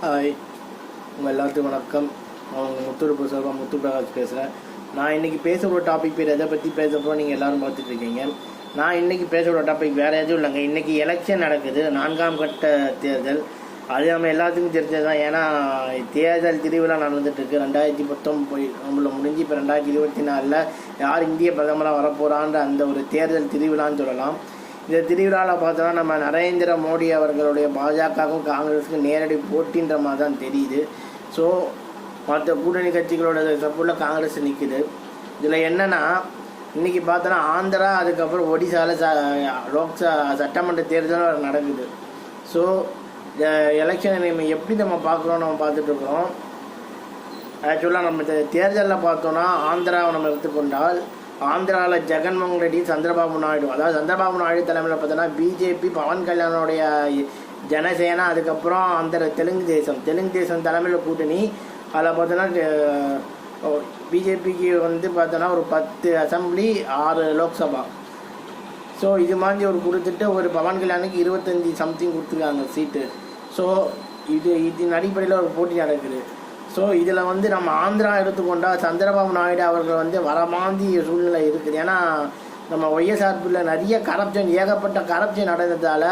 Hi உங்கள் எல்லாத்துக்கும் வணக்கம். நான் உங்கள் முத்துருப்பு செல்வா முத்து பிரகாஷ் பேசுகிறேன் நான் இன்றைக்கி பேச போகிற டாபிக் பேர் எதை பற்றி பேச போகிறோம் நீங்கள் எல்லாரும் பார்த்துட்டு இருக்கீங்க. நான் இன்னைக்கு பேச போகிற டாபிக் வேறு எதுவும் இல்லைங்க. இன்றைக்கி எலெக்ஷன் நடக்குது. நான்காம் கட்ட தேர்தல். அது நம்ம எல்லாத்துக்கும் தெரிஞ்சது தான் ஏன்னா தேர்தல் திருவிழா நடந்துட்டுருக்கு ரெண்டாயிரத்தி பத்தொம்பது நம்மள முடிஞ்சு இப்போ ரெண்டாயிரத்தி இருபத்தி நாலில் யார் இந்திய பிரதமராக வரப்போகிறான்ற அந்த ஒரு தேர்தல் திருவிழான்னு சொல்லலாம். இந்த திருவிழாவில் பார்த்தோன்னா நம்ம நரேந்திர மோடி அவர்களுடைய பாஜகவுக்கும் காங்கிரஸுக்கும் நேரடி போட்டின்ற மாதிரி தான் தெரியுது. ஸோ மற்ற கூட்டணி கட்சிகளோட சப்போர்ட்டில் காங்கிரஸ் நிற்குது இதில் என்னென்னா இன்றைக்கி பார்த்தோன்னா ஆந்திரா அதுக்கப்புறம் ஒடிசாவில் ச லோக்சா சட்டமன்ற தேர்தலும் நடக்குது. ஸோ இந்த நம்ம எப்படி நம்ம பார்க்குறோம் நம்ம பார்த்துட்ருக்குறோம் ஆக்சுவலாக நம்ம தேர்தலில் பார்த்தோன்னா ஆந்திராவை நம்ம எடுத்துக்கொண்டால் ஆந்திராவில் ஜெகன்மோகன் ரெட்டி சந்திரபாபு நாயுடு. அதாவது சந்திரபாபு நாயுடு தலைமையில் பார்த்தோன்னா பிஜேபி பவன் கல்யாணோடைய ஜனசேனா அதுக்கப்புறம் அந்த தெலுங்கு தேசம். தெலுங்கு தேசம் தலைமையில் கூட்டணி. அதில் பார்த்தோன்னா பிஜேபிக்கு வந்து பார்த்தோன்னா ஒரு பத்து அசம்பிளி ஆறு லோக்சபா. ஸோ இது மாதிரி ஒரு கொடுத்துட்டு ஒரு பவன் கல்யாணுக்கு இருபத்தஞ்சி சம்திங் கொடுத்துருக்காங்க சீட்டு. ஸோ இது இதன் அடிப்படையில் ஒரு போட்டி நடக்குது. ஸோ இதில் வந்து நம்ம ஆந்திரா எடுத்துக்கொண்டால் சந்திரபாபு நாயுடு அவர்கள் வந்து வரமாந்திய சூழ்நிலை இருக்குது. ஏன்னா நம்ம ஒய்எஸ்ஆர்பியில் நிறைய கரப்ஷன் ஏகப்பட்ட கரப்ஷன் நடந்ததால்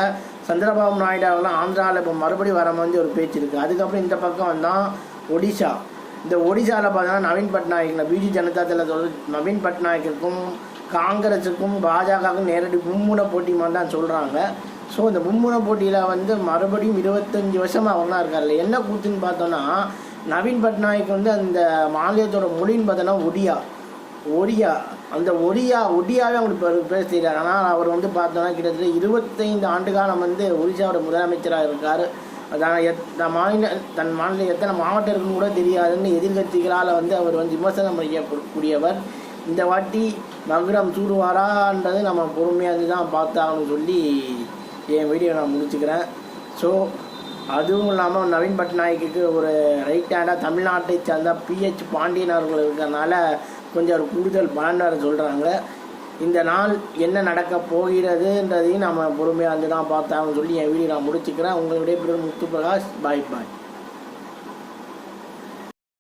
சந்திரபாபு நாயுடு அவர்கள் ஆந்திராவில் இப்போ மறுபடியும் வர மாதிரி ஒரு பேச்சு இருக்குது அதுக்கப்புறம் இந்த பக்கம் வந்தால் ஒடிஷா இந்த ஒடிசாவில் பார்த்தோன்னா நவீன் பட்நாயக் பிஜு ஜனதா தள சொல் நவீன் பட்நாயக்கிற்கும் காங்கிரஸுக்கும் பாஜகவுக்கும் நேரடி மும்முனை போட்டி மாதிரி தான் சொல்கிறாங்க ஸோ இந்த மும்முனை போட்டியில் வந்து மறுபடியும் இருபத்தஞ்சி வருஷமாக அவர்லாம் தான் இருக்கார்ல என்ன கூத்துன்னு பார்த்தோன்னா நவீன் பட்நாயக் வந்து அந்த மாநிலத்தோட மொழின்னு பார்த்தோன்னா ஒடியா. ஒடியா. அந்த ஒடியா ஒடியாவே அவங்களுக்கு பேசுகிறார் பேச தெரியாது. ஆனால் அவர் வந்து பார்த்தோன்னா கிட்டத்தட்ட இருபத்தைந்து ஆண்டு காலம் வந்து ஒடிசாவோட முதலமைச்சராக இருக்கார். அதான் எத் தன் மாநில தன் மாநிலம் எத்தனை மாவட்டம் இருக்குன்னு கூட தெரியாதுன்னு எதிர்கட்சிகளால் வந்து அவர் வந்து விமர்சனம் செய்யக்கூடியவர் இந்த வாட்டி மகுடம் சூடுவாரான்றது நம்ம பொறுமையாக தான் பார்த்தாங்கன்னு சொல்லி என் வீடியோ நான் முடிச்சுக்கிறேன். ஸோ அதுவும் இல்லாமல் நவீன் பட்நாயக்கு ஒரு ரைட் ஹேண்டாக தமிழ்நாட்டை சேர்ந்த பிஹெச் பாண்டியன் அவர்கள் இருக்கிறனால கொஞ்சம் ஒரு கூடுதல் பலன் சொல்கிறாங்க இந்த நாள் என்ன நடக்க போகிறதுன்றதையும் நம்ம பொறுமையாக இருந்து தான் பார்த்தாங்கன்னு சொல்லி என் வீடியோ நான் முடிச்சுக்கிறேன். உங்களுடைய பேர் முத்து பிரகாஷ் பாய் பாய்